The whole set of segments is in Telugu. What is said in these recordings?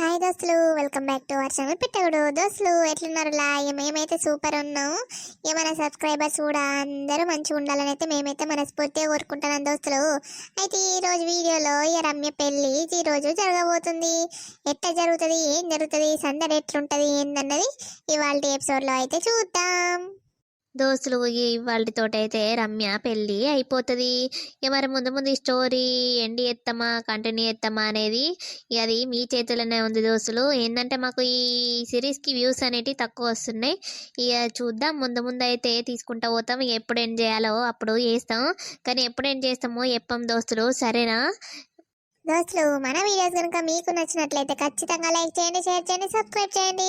హాయ్ దోస్తులు welcome back to our channel పెట్టగడు దోస్తులు ఎట్లున్నారు లా మేమైతే సూపర్ ఉన్నాం. ఇక మన సబ్స్క్రైబర్స్ కూడా అందరూ మంచిగా ఉండాలని అయితే మేమైతే మనస్ఫూర్తిగా కోరుకుంటున్నాం దోస్తులు. అయితే ఈ రోజు వీడియోలో ఇక రమ్య పెళ్ళి ఈరోజు రోజు జరగబోతుంది. ఎట్లా జరుగుతుంది? ఏం జరుగుతుంది? సందడి ఎట్లుంటుంది? ఏందన్నది ఇవాళ ఎపిసోడ్లో అయితే చూద్దాం. దోస్తులు ఇవాళతోటి అయితే రమ్య పెళ్ళి అయిపోతుంది. ఇక మరి ముందు ముందు ఈ స్టోరీ ఎండి ఎత్తమా కంటిన్యూ ఎత్తమా అనేది ఇక అది మీ చేతుల్లోనే ఉంది దోస్తులు. ఏంటంటే మాకు ఈ సిరీస్కి వ్యూస్ అనేటివి తక్కువ వస్తున్నాయి. ఇక చూద్దాం ముందు ముందు అయితే తీసుకుంటా పోతాం. ఎప్పుడు ఏం చేయాలో అప్పుడు చేస్తాం. కానీ ఎప్పుడు ఏం చేస్తామో చెప్పాం దోస్తులు. సరేనా? దోస్తులు మన వీడియోస్ కనుక మీకు నచ్చినట్లయితే ఖచ్చితంగా లైక్ చేయండి షేర్ చేయండి సబ్స్క్రైబ్ చేయండి.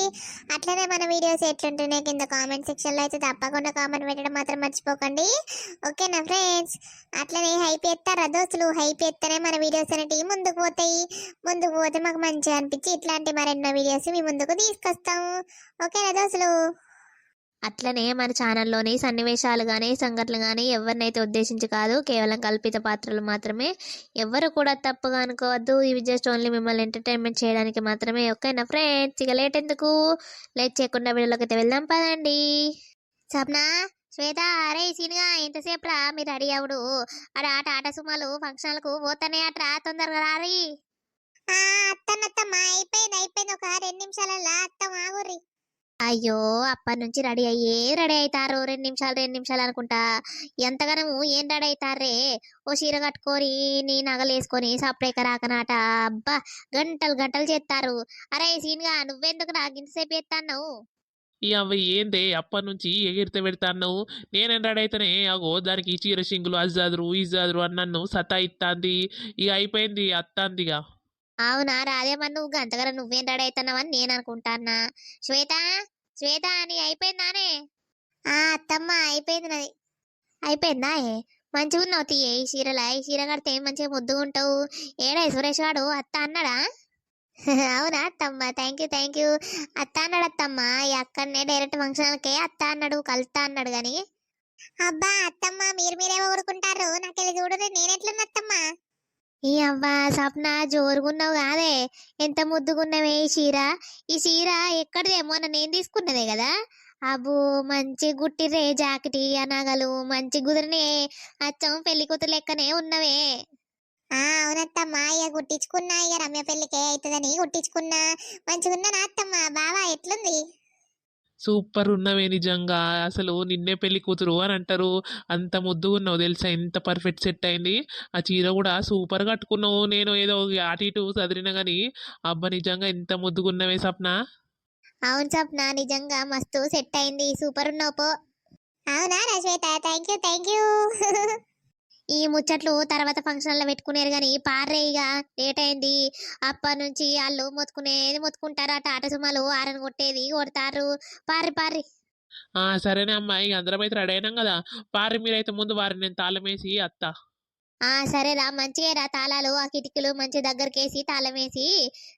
అట్లనే మన వీడియోస్ ఎట్లుంటున్నాయి కింద కామెంట్ సెక్షన్లో అయితే తప్పకుండా కామెంట్ పెట్టడం మాత్రం మర్చిపోకండి. ఓకేనా ఫ్రెండ్స్? అట్లనే హైప్ ఎత్తారా దోస్తులు? హైప్ ఎత్తనే మన వీడియోస్ అనేటివి ముందుకు పోతాయి. ముందుకు పోతే మాకు మంచిగా అనిపించి ఇట్లాంటి మరెన్నో వీడియోస్ మీ ముందుకు తీసుకొస్తాము ఓకేనా దోస్తులు? అట్లనే మన ఛానల్లోని సన్నివేశాలు కానీ సంఘటనలు కానీ ఎవరినైతే ఉద్దేశించి కాదు కేవలం కల్పిత పాత్రలు మాత్రమే ఎవరు కూడా తప్పుగా అనుకోవద్దు. ఇవి జస్ట్ ఓన్లీ మిమ్మల్ని ఎంటర్టైన్మెంట్ చేయడానికి మాత్రమే. ఓకేనా ఫ్రెండ్స్? ఇక లేట్ ఎందుకు? లేట్ చేయకుండా వీడియోలోకి అయితే వెళ్దాం పదండి. సప్నా శ్వేత అరే సీనుగా ఎంతసేపు రా మీరు రెడీ అవుడు. ఆట టాటా సుమాలు ఫంక్షన్లకు పోతానే అట్రా తొందరగా రారి. అత్తమ్మ అయిపోయింది అయిపోయింది. ఒక రెండు నిమిషాలలో అత్తమ్మ ఆగుర్రి అయ్యో అప్పటి నుంచి రెడీ అయ్యే రెడీ అవుతారు రెండు నిమిషాలు రెండు నిమిషాలు అనుకుంటా. ఎంతగానో ఏం రెడీ అవుతారే ఓ చీర కట్టుకొని నీ నగలు వేసుకొని సపరేక రాకనాట. అబ్బా గంటలు గంటలు చేస్తారు అరే సీన్గా నువ్వెందుకు నాకు ఇంతసేపు ఎత్తాన్నావు ఈ అవ్వ ఏందే? అప్పటి నుంచి ఎగిరితే పెడతాను నేను రెడైతేనే అగో దానికి చీర సింగులు అజ్జాదురు ఇజ్జాదురు అని నన్ను సతాయిస్తాంది ఇక అయిపోయింది అత్తాందిగా. అవునా? రాదేమని నువ్వు. గంటగర నువ్వేం రెడీ అవుతున్నావని నేను అనుకుంటానా శ్వేత? శ్వేత అని అయిపోయిందానే? ఆ అత్తమ్మ అయిపోయింది నాది. అయిపోయిందా? ఏ మంచిగా ఉన్నావు తీయే ఈ చీరలా? ఈ చీర కడితే మంచిగా ముద్దుగా ఉంటావు? ఏడా సురేష్ వాడు అత్త అన్నాడా? అవునా అత్తమ్మ? థ్యాంక్ యూ థ్యాంక్ యూ అత్త అన్నాడు అత్తమ్మ. ఈ అక్కడనే డైరెక్ట్ ఫంక్షన్కే అత్త అన్నాడు కలుతా అన్నాడు గాని. అబ్బా అత్తమ్మ మీరు మీరేమో ఊరుకుంటారు. నాకు ఇది చూడదు నేనెట్లున్నా అత్తమ్మ? ఈ అవ్వా సప్న జోరుగున్నావు కాదే? ఎంత ముద్దుగున్నవే ఈ చీర? ఈ చీర ఎక్కడిదేమో నేను తీసుకున్నదే కదా? అబ్బో మంచి గుట్టిరే జాకెటి అనగలు మంచి కుదిరినే అచ్చం పెళ్ళి కూతురు లెక్కనే ఉన్నవే. ఆ అవునత్తమ్మ ఇక కుట్టించుకున్నా ఇక రమ్య పెళ్ళికే అవుతుందని కుట్టించుకున్నా మంచిగున్నా నా అత్తమ్మ? బావా ఎట్లుంది? సూపర్ ఉన్నవే నిజంగా. అసలు నిన్నే పెళ్ళి కూతురు అని అంటారు. అంత ముద్దుగా ఉన్నావు తెలుసా? ఎంత పర్ఫెక్ట్ సెట్ అయింది. ఆ చీర కూడా సూపర్ కట్టుకున్నావు నేను ఏదో అటు ఇటు చదిరినా కానీ అబ్బా నిజంగా ఎంత ముద్దుగా ఉన్నవే సప్న అవును సప్న నిజంగా మస్తు సెట్ అయింది. సూపర్ ఉన్నావు పో. అవునా రశ్వేత థ్యాంక్ యూ థ్యాంక్ యూ ఈ ముచ్చట్లు తర్వాత ఫంక్షన్లో పెట్టుకునేరు కానీ పార్రే ఇక లేట్ అయింది. అప్పటి నుంచి వాళ్ళు మొత్తుకునేది మొత్తుకుంటారు ఆ టాట సుమలు ఆరని కొట్టేది కొడతారు. పారి పారి ఆ సరేనే అమ్మాయి ఇక అందరం అయితే రెడీ అయినాం కదా. పారి మీరైతే ముందు వారిని నేను తాళం వేసి అత్త. ఆ సరేరా మంచిగా రా. తాళాలు ఆ కిటికీలు మంచి దగ్గరకేసి తాళం వేసి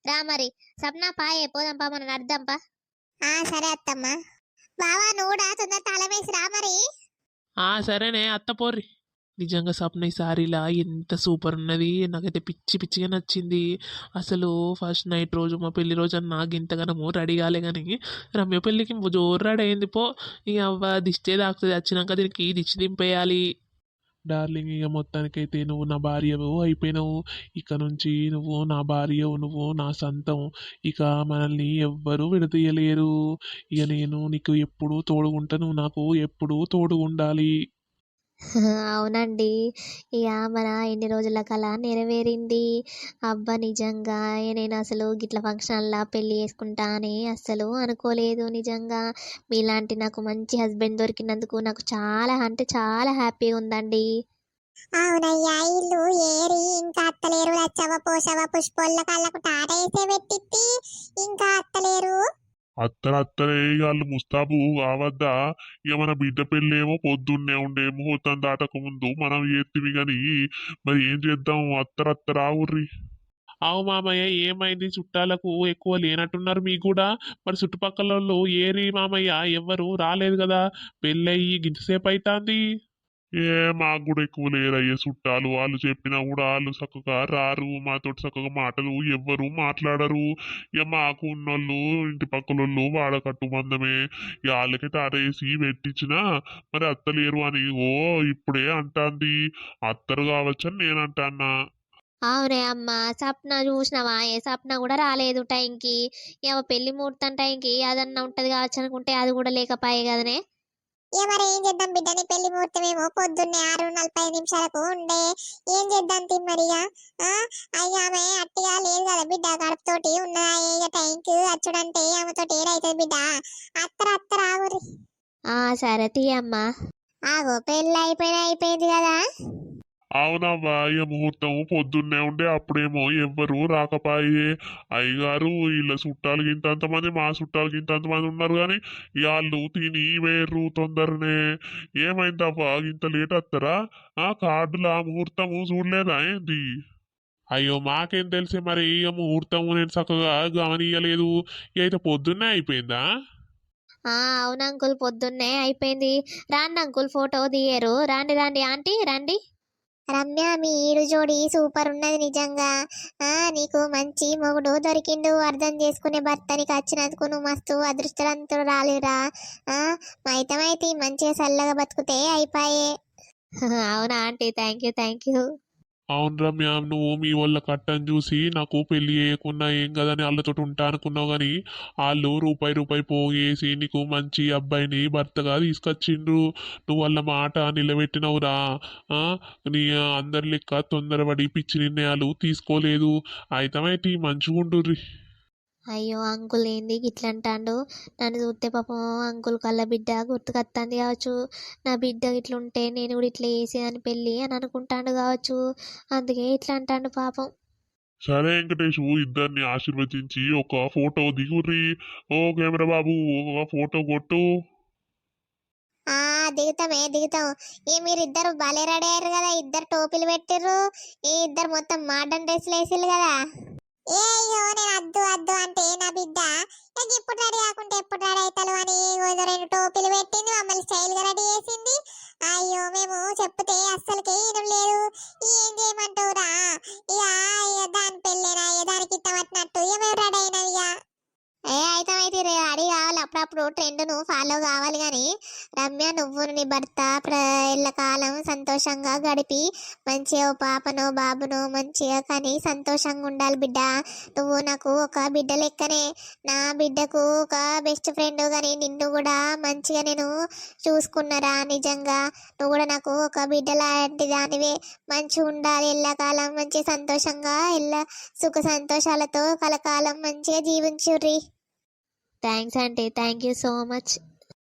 రా మరి. సప్నా పాయే పోదాంపా మనం నడుద్దాంపా ఆ సరే అత్తమ్మ. బావా నువ్వు కూడా తొందర తాళమేసి రా మరి. ఆ సరేనే. అత్త పోర్రి. నిజంగా స్వప్న ఈ సారీలా ఎంత సూపర్ ఉన్నది. నాకైతే పిచ్చి పిచ్చిగా నచ్చింది. అసలు ఫస్ట్ నైట్ రోజు మా పెళ్ళి రోజు అని నాకు ఇంతగానో రెడీ కాలే కానీ రమ్య పెళ్ళికి జోరు రెడీ అయింది పో ఇక అవ్వ దిష్టే తాకుతుంది. వచ్చినాక దీనికి దిష్టి దింపేయాలి. డార్లింగ్ ఇక మొత్తానికైతే నువ్వు నా భార్యవు అయిపోయినావు. ఇక నుంచి నువ్వు నా భార్యవు నువ్వు నా సొంతం ఇక మనల్ని ఎవ్వరూ విడదీయలేరు ఇక నేను నీకు ఎప్పుడూ తోడుగుంటాను. నువ్వు నాకు ఎప్పుడూ తోడుగుండాలి. అవునండి. ఇక మన ఎన్ని రోజుల కళ నెరవేరింది. అబ్బా నిజంగా నేను అసలు గిట్ల ఫంక్షన్లా పెళ్ళి చేసుకుంటా అని అస్సలు అనుకోలేదు నిజంగా. మీలాంటి నాకు మంచి హస్బెండ్ దొరికినందుకు నాకు చాలా అంటే చాలా హ్యాపీగా ఉందండి. అవునయ్యా ఇల్లు ఏరి ఇంకా అత్తలేరు లచ్చవ పోసవ పుష్పోళ్ళ కళ్ళకు టాట వేసే పెట్టిత్తి ఇంకా అత్తలేరు. అత్తరు అత్తరే వాళ్ళు ముస్తాబు కావద్దా ఇక మన బిడ్డ పెళ్ళేమో పొద్దున్నే ఉండే ముహూర్తం దాటక ముందు మనం ఏత్తివి కానీ మరి ఏం చేద్దాం అత్తరు అత్తరా ఊర్రి? అవు మామయ్య ఏమైంది? చుట్టాలకు ఎక్కువ లేనట్టున్నారు మీకు కూడా? మరి చుట్టుపక్కల వాళ్ళు ఏరి మామయ్య ఎవ్వరు రాలేదు కదా పెళ్ళయి గింతసేపు అవుతుంది ఏ మాకు కూడా ఎక్కువ లేదయ్యే చుట్టాలు. వాళ్ళు చెప్పినా కూడా వాళ్ళు చక్కగా రారు మాతో చక్కగా మాటలు ఎవ్వరు మాట్లాడరు. ఇక మాకు ఉన్నోళ్ళు ఇంటి పక్కలోళ్ళు వాడకట్టు మందమే. ఇక వాళ్ళకి తారేసి పెట్టించినా మరి అత్తలేరు అని. ఓ ఇప్పుడే అంటాంది. అత్తరు కావచ్చని నేను అంటాన్నా అవునే అమ్మ సప్న చూసినావా? ఏ సప్న కూడా రాలేదు టైంకి. ఏమో పెళ్ళి ముహూర్తం టైంకి అదన్నా ఉంటది కావచ్చు అనుకుంటే అది కూడా లేకపోయే కదనే. ఇక మరి ఏం చేద్దాం బిడ్డ నీ పెళ్ళి ముహూర్తం ఏమో పొద్దున్నే ఆరు నలభై నిమిషాలకు ఉండే. ఏం చేద్దాం తిన్ మరిగా అయ్య ఆమె అట్టిగా లేదు కదా బిడ్డ గడపతోటి ఉన్నదా? ఇక టైంకి వచ్చుడంటే ఆమెతోటి ఏడైతుంది బిడ్డ. అత్తర అత్తర ఆగురి ఆ సరే తీయమ్మా. ఆగో పెళ్ళి అయిపోయిన అయిపోయింది కదా. అవునవ్వా ఏ ముహూర్తం పొద్దున్నే ఉండే అప్పుడేమో ఎవ్వరు రాకపాయే. అయ్యగారు వీళ్ళ చుట్టాలు ఇంతంతమంది మా చుట్టాలకి ఇంతంతమంది ఉన్నారు కానీ వాళ్ళు తిని వేర్రు తొందరనే. ఏమైందవ్వా ఇంత లేట్ వస్తారా ఆ కార్డుల ముహూర్తము చూడలేదా ఏంది? అయ్యో మాకేం తెలిసే మరి ఇక ముహూర్తము నేను చక్కగా గమనియలేదు అయితే పొద్దున్నే అయిపోయిందా? అవును అంకుల్ పొద్దున్నే అయిపోయింది. రాండి అంకుల్ ఫోటో దిగారు రాండి రాండి ఆంటీ రండి. రమ్య మీ ఈడు జోడి సూపర్ ఉన్నది నిజంగా. ఆ నీకు మంచి మొగుడు దొరికిండు. అర్థం చేసుకునే భర్త నీకు వచ్చినందుకు నువ్వు మస్తు అదృష్టవంతుడు రాలేరా? ఆ మైతమైతే మంచిగా చల్లగా బతికితే అయిపోయే. అవునా aunty? Thank you thank you అవును రమ్య నువ్వు మీ వాళ్ళ కట్టని చూసి నాకు పెళ్ళి చేయకున్నా ఏం కదని వాళ్ళతో ఉంటా అనుకున్నావు కానీ వాళ్ళు రూపాయి రూపాయి పోగేసి నీకు మంచి అబ్బాయిని భర్తగా తీసుకొచ్చిండ్రు. నువ్వు వాళ్ళ మాట నిలబెట్టినవురా. నీ అందరి లెక్క తొందరపడి పిచ్చి నిర్ణయాలు తీసుకోలేదు. అయితమైతే మంచిగుండుర్రి. అయ్యో అంకుల్ ఏంది ఇట్లా అంటాండు నన్ను చూస్తే పాపం అంకుల్ కళ్ళ బిడ్డ గుర్తుకొస్తుంది కావచ్చు. నా బిడ్డ ఇట్లా ఉంటే నేను కూడా ఇట్లా వేసేదని పెళ్ళి అని అనుకుంటాండు కావచ్చు. అందుకే ఇట్లా అంటాండు పాపం. సరే వెంకటేష్ ఇద్దరిని ఆశీర్వదించి ఒక ఫోటో దిగుర్రి. ఓ కెమెరా బాబు ఒక ఫోటో కొట్టు. ఆ దిగుతామే దిగుతాం. ఈ మీరు ఇద్దరు భలే రెడీ అయ్యారు కదా ఇద్దరు టోపీలు పెట్టిర్రు. ఈ ఇద్దరు మొత్తం మోడర్న్ డ్రెస్సులు వేసిర్రు కదా. ఏయ్యో నేను అద్దు అద్దు అంటే నా బిడ్డ. ఇక ఇప్పుడు రెడీ కాకుంటే ఎప్పుడు రెడీ అని ఏదో రెండు టోపీలు పెట్టింది మమ్మల్ని స్టైల్గా రెడీ చేసింది. అయ్యో మేము చెప్తే అస్సలకే ఏం లేదు. ఏం చేయమంటావురా? ఇక దాని పెళ్ళేనా? దానికి ఇక మేము రెడీ అయినాం ఇక ఏ అయితే అయితే రెడీ కావాలి అప్పుడప్పుడు ట్రెండ్ను ఫాలో కావాలి కానీ రమ్య నువ్వు నీ భర్త ప్ర కాలం సంతోషంగా గడిపి మంచిగా ఓ పాపనో బాబునో మంచిగా కానీ సంతోషంగా ఉండాలి బిడ్డ. నువ్వు నాకు ఒక బిడ్డ లెక్కనే. నా బిడ్డకు ఒక బెస్ట్ ఫ్రెండ్ కానీ నిన్ను కూడా మంచిగా నేను చూసుకున్నారా నిజంగా? నువ్వు కూడా నాకు ఒక బిడ్డ లాంటి దానివే. మంచిగా ఉండాలి ఎల్లకాలం మంచి సంతోషంగా ఎల్ల సుఖ సంతోషాలతో కలకాలం మంచిగా జీవించుర్రి. Thanks aunty thank you so much.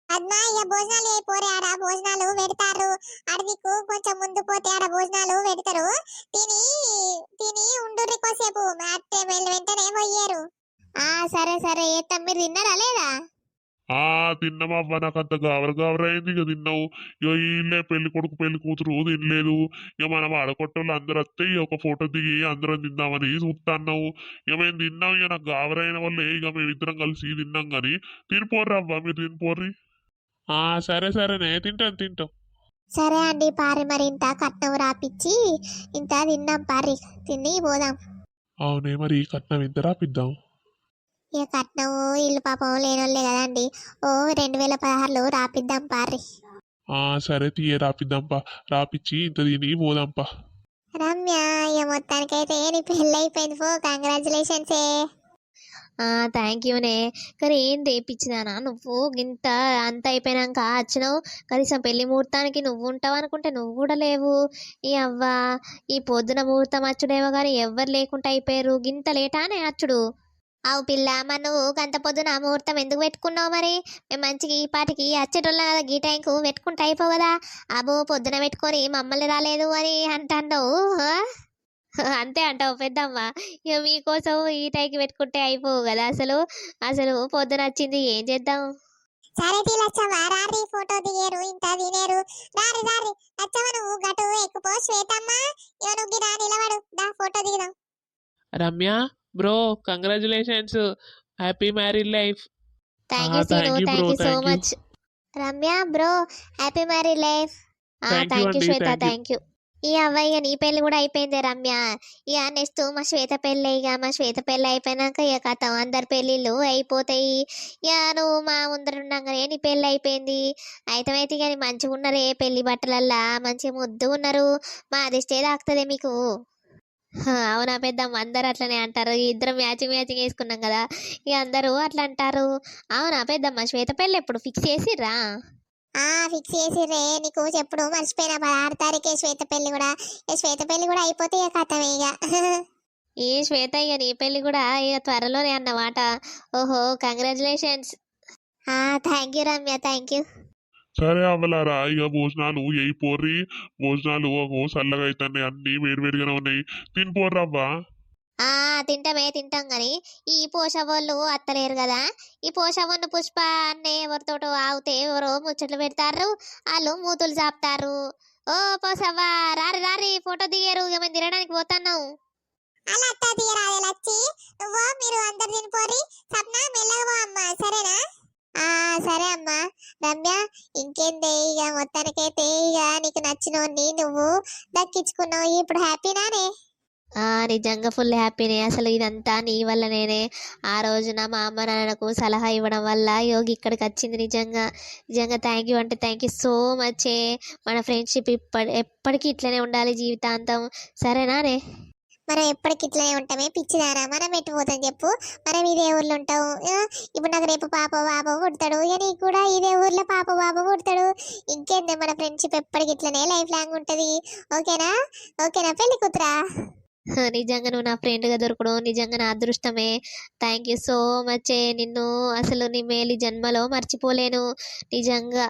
అద్మా ఇక భోజనాలు అయిపోరే ఆడ? భోజనాలు పెడతారు. ఆడ నీకు కొంచెం ముందు పోతే ఆడ భోజనాలు పెడతారు. తిని తిని ఉండుర్రి కోసేపు వెంటనే పోయారు ఆ సరే సరే. ఏతం మీరు తిన్నారా లేదా? ఆ తిన్నామవ్వ నాకు అంత గావర గావర అయింది ఇక తిన్నావు ఇక వీళ్ళే పెళ్ళి కొడుకు పెళ్ళి కూతురు తినలేదు. ఇక మనం ఆడకొట్టోళ్ళు అందరు వస్తే ఒక ఫోటో దిగి అందరం తిందామని చూస్తాన్నావు ఇక మేము తిన్నాం. ఇక నాకు గావరైన వల్లే ఇక మేము ఇద్దరం కలిసి తిన్నాం కానీ తినిపోర్రి అవ్వ. మీరు తినిపోర్రి. ఆ సరే సరేనే. తింటాం తింటాం. సరే అండి పారి మరి ఇంత కట్నం రాపిచ్చి ఇంత తిన్నాం పారి. తిని పోదాం. అవునే మరి కట్నం ఎంత రాపిద్దాం? ఇక కట్నం ఇల్లు పాపం లేనోళ్ళే కదండి. ఓ రెండు వేల పదహారులో రాపిద్దాం పారి ఆ సరే తీయ రాపిద్దాంపా రాపిచ్చి ఇంత తిని పోదాంపా రమ్య ఇక మొత్తానికైతే నీ పెళ్ళి అయిపోయింది పో. కంగ్రాచులేషన్స్ థ్యాంక్ యూనే కానీ ఏం తెప్పించినానా? నువ్వు ఇంత అంత అయిపోయినాక వచ్చినావు. కనీసం పెళ్ళి ముహూర్తానికి నువ్వు ఉంటావు అనుకుంటే నువ్వు కూడా లేవు. ఈ అవ్వ ఈ పొద్దున ముహూర్తం అచ్చుడేమో కానీ ఎవ్వరు లేకుండా అయిపోయారు. గింత లేటానే అచ్చుడు. అవు పిల్ల మరి నువ్వు గంత పొద్దున ముహూర్తం ఎందుకు పెట్టుకున్నావు మరి? మేము మంచిగా ఈ పాటికి వచ్చేటోళ్ళం కదా గీ టైంకు పెట్టుకుంటే అయిపోవు కదా. అబో పొద్దున పెట్టుకొని మమ్మల్ని రాలేదు అని అంటావు అంతే అంటావు పెద్దమ్మ. ఇక మీకోసం ఈ టైంకి పెట్టుకుంటే అయిపోవు కదా అసలు. అసలు పొద్దున వచ్చింది ఏం చేద్దాం? సరే తీలచ్చవ్వ రారి ఫోటో దిగారు ఇంత తినేరు. రారి రారి లచ్చవ్వ నువ్వు గటు ఎక్కుపో శ్వేతమ్మ. ఇవ నువ్వు గిరా నిలబడు దా photo దిగుదాం. Ramya bro congratulations happy married life thank you thank you so. Much Ramya bro happy marry life thank you Shweta. Thank you ఈ అవ్వయ్య నీ పెళ్ళి కూడా అయిపోయింది రమ్య ఇక నెక్స్ట్ మా శ్వేత పెళ్ళి ఇక మా శ్వేత పెళ్ళి అయిపోయినాక ఇక కథ. అందరి పెళ్ళిళ్ళు అయిపోతాయి. ఇక నువ్వు మా ముందర ఉండగానే నీ పెళ్ళి అయిపోయింది. అయితే అయితే ఇక మంచిగా ఉన్నారే పెళ్ళి బట్టలల్లా? మంచిగా ముద్దు ఉన్నారు. మా అదిష్టే తాకుతుంది మీకు. అవునా పెద్దమ్మ? అందరు అట్లనే అంటారు. ఇద్దరం మ్యాచింగ్ మ్యాచింగ్ వేసుకున్నాం కదా. ఇక అందరూ అట్లా అంటారు. అవునా పెద్దమ్మ? శ్వేత పెళ్ళి ఎప్పుడు? ఫిక్స్ చేసిర్రా? ఆ ఫిక్స్ చేసిర్రే. నీకు చెప్పుడు మర్చిపోయినా పదహారు తారీఖే శ్వేత పెళ్ళి కూడా. ఇక శ్వేత పెళ్ళి కూడా అయిపోతే ఇక కథమే ఇక. ఈ శ్వేత ఇక నీ పెళ్ళి కూడా ఇక త్వరలోనే అన్నమాట. ఓహో congratulations thank you Ramya. Thank you సరే అవ్వలారా ఇక భోజనాలు ఎయి పోర్రి. భోజనాలు ఓ చల్లగా అవుతున్నాయి అన్ని వేడివేడిగానే ఉన్నాయి. తినిపోర్రవ్వా ఆ తింటామే తింటాం గాని ఈ పోషవోళ్ళు అత్తలేరు కదా. ఈ పోషవన్ను పుష్ప అన్నే ఎవరితోటో ఆగితే ఎవరో ముచ్చట్లు పెడతారు వాళ్ళు మూతులు చాపుతారు. ఓ పోసవ్వ రారి రారి ఫోటో దిగారు ఇక మేము తినడానికి పోతున్నాం. అలా అత్త లచ్చి. నువ్వు మీరు అందరు తినిపోరి సప్న మెల్లగా అమ్మా సరేనా? ఆ సరే అమ్మా. రమ్య ఇంకేందే ఇక మొత్తానికైతే ఇక నీకు నచ్చినోన్ని నువ్వు దక్కించుకున్నావు. ఇప్పుడు హ్యాపీనానే ఆ నిజంగా ఫుల్ హ్యాపీనే. అసలు ఇదంతా నీ వల్ల నేనే ఆ రోజున మా అమ్మ నాన్నకు సలహా ఇవ్వడం వల్ల యోగి ఇక్కడికి వచ్చింది నిజంగా. నిజంగా థ్యాంక్ యూ అంటే థ్యాంక్ యూ సో మచ్ మన ఫ్రెండ్షిప్ ఇప్పటి ఎప్పటికీ ఇట్లనే ఉండాలి జీవితాంతం. సరేనానే మనం ఎప్పటికి ఇట్లనే ఉంటామే పిచ్చిదారా మనం ఎట్టిపోతాం చెప్పు. మనం ఇదే ఊర్లో ఉంటాం. ఇప్పుడు నాకు రేపు పాప బాబ పుడతాడు. ఇక నీకు కూడా ఇదే ఊర్లో పాప బాబ పుడతాడు. ఇంకేందే మన ఫ్రెండ్షిప్ ఎప్పటికి ఇట్లనే లైఫ్ లాంగ్ ఉంటుంది. ఓకేనా? ఓకేనా పెళ్ళి కూతురా? నిజంగా నువ్వు నా ఫ్రెండ్గా దొరకడం నిజంగా నా అదృష్టమే. థ్యాంక్ యూ సో మచ్ నిన్ను అసలు నీ మేలి జన్మలో మర్చిపోలేను. నిజంగా.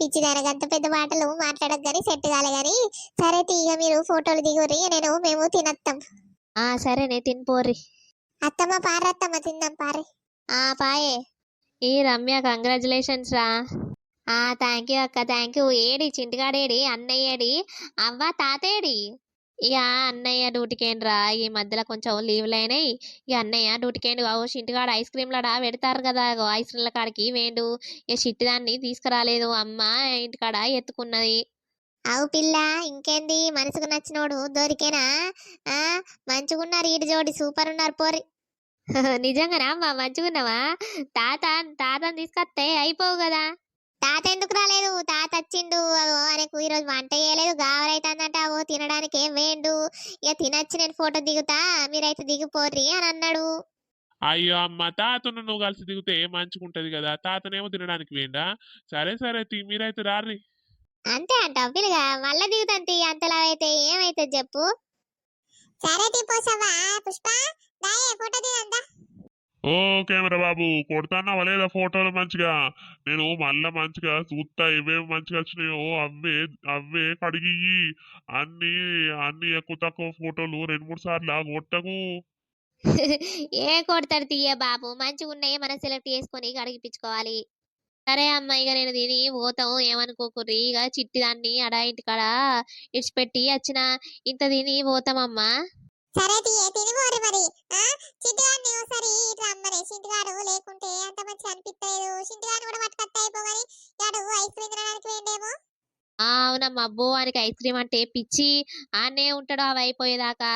పిచ్చిదానికి అంత పెద్ద మాటలు మాట్లాడక గానీ సెట్ కాలే గానీ. సరే తీగ మీరు ఫోటోలు దిగురి నేను మేము తినత్తాం. ఆ సరేనే తినిపోర్రి. అత్తమ్మ పారత్తమ్మ తిందాం పారి ఆ పాయే. ఈ రమ్య కంగ్రాచులేషన్స్ రా. ఆ థ్యాంక్ యూ అక్క థ్యాంక్ యూ ఏడి చింటిగాడేడి అన్నయ్యేడి అవ్వ తాతేడి ఇక అన్నయ్య డ్యూటీకేండ్రా? ఈ మధ్యలో కొంచెం లీవ్లు అయినాయి ఇక అన్నయ్య డ్యూటీకేండు అవు చింటిగాడు ఐస్ క్రీమ్లడా పెడతారు కదా ఐస్ క్రీమ్ల కాడికి వేండు. ఇక చిట్టి దాన్ని తీసుకురాలేదు. అమ్మ ఇంటికాడ ఎత్తుకున్నది. అవు పిల్ల ఇంకేంది? మనసుకు నచ్చినోడు దొరికేనా? ఆ? మంచిగున్నారు ఈడు జోడి సూపర్ ఉన్నారు పోరి. నిజంగానా అమ్మ? మంచిగున్నావా తాత తాతని తీసుకొస్తే అయిపోవు కదా. తాత ఎందుకు రాలేదు? తాత వచ్చిండు. అగో ఆయనకు ఈరోజు వంట చేయలేదు. గావరైతుందంట అవో తినడానికి ఏం వేండు ఇక తినచ్చి నేను ఫోటో దిగుతా మీరైతే దిగిపోర్రి అని అన్నాడు. అయ్యో అమ్మ తాతను నువ్వు కలిసి దిగితే మంచిగుంటది కదా? తాతనేమో తినడానికి వేండా సరే సరే తీ మీరైతే రారి అంతే అంటావు పిల్లగా మళ్ళా దిగుతాంతి అంతలా అయితే ఏమైతే చెప్పు. సరే తీపోసావా పుష్ప దాయే ఫోటో దిగందా? ఓ కెమెరా బాబు కొడతానా లేదా ఫోటోలు మంచిగా? నేను మళ్ళా మంచిగా చూస్తా ఏవేవి మంచిగా వచ్చినాయో అవే అవే కడిగి అన్ని అన్ని ఎక్కువ తక్కువ ఫోటోలు రెండు మూడు సార్లు కొట్టకు. ఏ కొడతాడు తీయ బాబు మంచిగా ఉన్నాయి మనం సెలెక్ట్ చేసుకొని కడిగిపించుకోవాలి సరే అమ్మ ఇక నేను తిని పోతాం ఏమనుకోకుర్రి? ఇక చిట్టి దాన్ని అడా ఇంటికాడ ఇడిచిపెట్టి వచ్చిన ఇంత తిని పోతామమ్మా. సరే తీయే తినిపోరు మరి. ఆ? చింటిగాడిని ఒకసారి చింటిగాడు లేకుంటే అంత మంచిగా అనిపిస్తలేదు కూడా పట్టుకొత్తా అయిపోగాని గాడు ఐస్ క్రీమ్ తినడానికి అవునమ్మా అబ్బో వానికి ఐస్ క్రీమ్ అంటే పిచ్చి. ఆనే ఉంటాడు అవి అయిపోయేదాకా.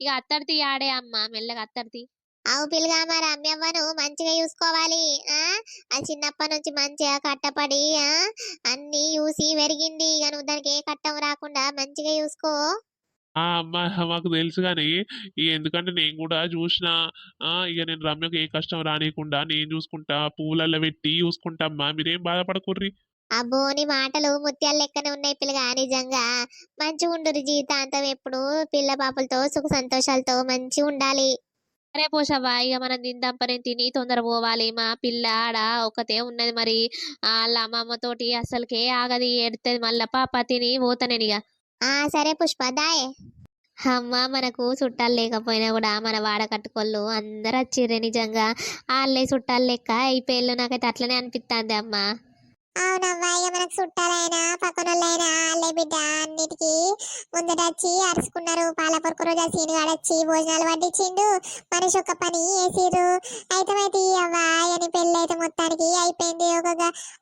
ఇక అత్తడితి ఆడే అమ్మ మెల్లగా అత్తడితి అవు పిల్లగా మా రమ్యవ్వను మంచిగా చూసుకోవాలి. ఆ? ఆ చిన్నప్పటి నుంచి మంచిగా కట్టపడి ఆ? అన్ని చూసి పెరిగింది ఇక నువ్వు దానికి ఏ కట్టం రాకుండా మంచిగా చూసుకో. ఆ అమ్మ మాకు తెలుసు కానీ ఎందుకంటే నేను కూడా చూసిన ఆ ఇక నేను రమ్యకు ఏ కష్టం రానియకుండా నేను చూసుకుంటా పూలల్లో పెట్టి చూసుకుంటా అమ్మా మీరేం బాధపడకుర్రి? అబ్బో నీ మాటలు ముత్యాల లెక్కనే ఉన్నాయి పిల్లగా నిజంగా. మంచిగా ఉండురు జీవితాంతం ఎప్పుడు పిల్ల పాపలతో సుఖ సంతోషాలతో మంచిగా ఉండాలి. సరే పోషవ్వా ఇక మనం తిందాం పని తిని తొందర పోవాలి. మా పిల్ల ఆడ ఒకతే ఉన్నది మరి. వాళ్ళ అమ్మమ్మ తోటి అసలుకే ఆగది ఎడుతుంది మళ్ళా పాప తిని పోతా నేను ఇక ఆ సరే పుష్ప దాయే. అమ్మ మనకు చుట్టాలు లేకపోయినా కూడా మన వాడ కట్టుకోళ్ళు అందరు వచ్చిర్రే నిజంగా. వాళ్ళే చుట్టాలు లెక్క అయిపోయేళ్ళు నాకైతే అట్లనే అనిపిస్తుంది అమ్మ. ఇక మనకు చుట్టాలైనా పక్కనోళ్ళైనా వాళ్ళే బిడ్డ అన్నిటికీ ముందట వచ్చి అరుచుకున్నారు పాలపొరకు రోజు సీను వచ్చి భోజనాలు వడ్డించిండు మనిషి ఒక పని వేసిర్రు అయితే అయితే అవ్వా అని పెళ్ళి అయితే మొత్తానికి అయిపోయింది. ఒక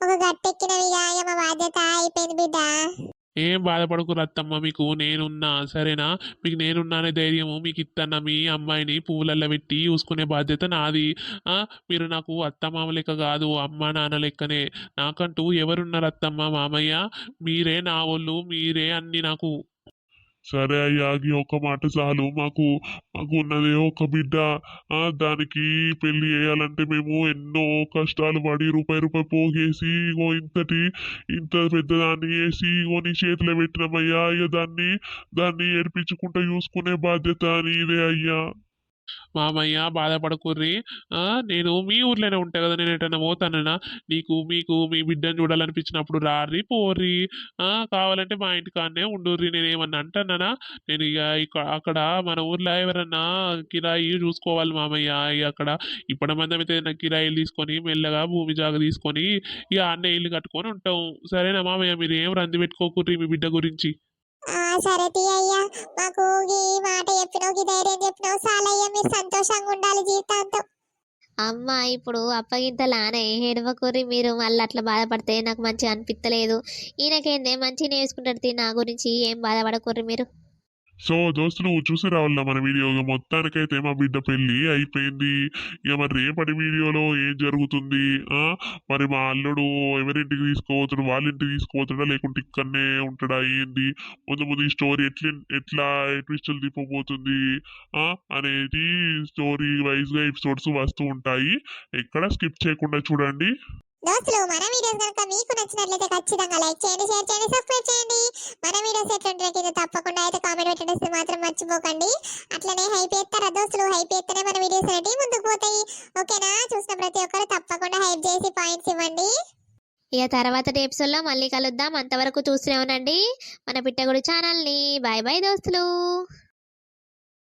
ఒక గట్టెక్కినవిగా ఇక మా బాధ్యత అయిపోయింది బిడ్డ. ఏం బాధపడకు రత్తమ్మ మీకు నేనున్నా సరేనా? మీకు నేనున్నానే ధైర్యము మీకు ఇత్తన్న మీ అమ్మాయిని పువ్వులల్లో పెట్టి చూసుకునే బాధ్యత నాది. మీరు నాకు అత్తమామ లెక్క కాదు అమ్మ నాన్న లెక్కనే. నాకంటూ ఎవరున్నారు అత్తమ్మ మామయ్య? మీరే నా వాళ్ళు మీరే అన్ని నాకు. సరే అయ్యా ఈ ఒక్క మాట చాలు. మాకు మాకు ఉన్నదే ఒక బిడ్డ. ఆ దానికి పెళ్ళి చేయాలంటే మేము ఎన్నో కష్టాలు పడి రూపాయి రూపాయి పోగేసి ఇగో ఇంతటి ఇంత పెద్దదాన్ని వేసి ఇగో నీ చేతిలో పెట్టినామయ్యా ఇక దాన్ని దాన్ని ఏడిపించుకుంటూ చూసుకునే బాధ్యత అని ఇదే అయ్యా. మామయ్య బాధపడకుర్రి. ఆ, నేను మీ ఊర్లోనే ఉంటా కదా నేను ఎటన్నా పోతానన్నా? నీకు మీకు మీ బిడ్డను చూడాలనిపించినప్పుడు రారి పోర్రి. ఆ, కావాలంటే మా ఇంటి కాడనే ఉండుర్రి. నేను ఏమన్నా అంటానా నేను ఇక ఇక్కడ అక్కడ మన ఊర్లో ఎవరన్నా కిరాయి చూసుకోవాలి మామయ్య. ఇక అక్కడ ఇప్పటి మంది అయితే ఏదైనా కిరాయిలు తీసుకొని మెల్లగా భూమి జాగ తీసుకొని ఇక అన్న ఇల్లు కట్టుకొని ఉంటాం. సరేనా మామయ్య? మీరు ఏం రంది పెట్టుకోకుర్రి మీ బిడ్డ గురించి? సరే తీ అయ్యా. మాకు ఈ మాట చెప్పినావు ఈ ధైర్యం చెప్పినావు. సాలయ్య మీరు సంతోషంగా ఉండాలి జీవితాంతం. అమ్మ ఇప్పుడు అప్పగింతలానే హెడవకూరి మీరు మళ్ళీ అట్లా బాధపడితే నాకు మంచిగా అనిపించలేదు ఈయనకేందే మంచిగా నేర్చుకుంటాడు నా గురించి ఏం బాధపడకూరి మీరు? సో దోస్తులు చూసి రావాల మన వీడియో. మొత్తానికైతే మా బిడ్డ పెళ్ళి అయిపోయింది. ఇక మరి రేపటి వీడియోలో ఏం జరుగుతుంది? మరి మా అల్లుడు ఎవరింటికి తీసుకోవచ్చుడు వాళ్ళ ఇంటికి తీసుకోవచ్చుడా లేకుంటే ఇక్కడనే ఉంటాడా? ఏంది? ముందు ముందు ఈ స్టోరీ ఎట్లా ఎట్లా ట్విస్టులు తిప్పబోతుంది? అనేది స్టోరీ వైజ్గా ఎపిసోడ్స్ వస్తూ ఉంటాయి. ఎక్కడ స్కిప్ చేయకుండా చూడండి. దోస్తులు మన వీడియోస్ కనుక మీకు నచ్చినట్లయితే ఖచ్చితంగా లైక్ చేయండి షేర్ చేయండి సబ్స్క్రైబ్ చేయండి. మన వీడియోస్ ఎట్లుంటే కింద తప్పకుండా అయితే కామెంట్ పెట్టడం మాత్రం మర్చిపోకండి. అట్లనే హైప్ ఎత్తారా దోస్తులు? హైప్ ఎత్తనే మన వీడియోస్ అనేవి ముందుకు పోతాయి. ఓకేనా చూసిన ప్రతి ఒక్కరు తప్పకుండా హైప్ చేసి పాయింట్స్ ఇవ్వండి. ఇక తర్వాత ఎపిసోడ్లో మళ్ళీ కలుద్దాం. అంతవరకు చూస్తూనే ఉండండి. మన పిట్టగుడి ఛానల్ని బాయ్ బాయ్ దోస్తులు.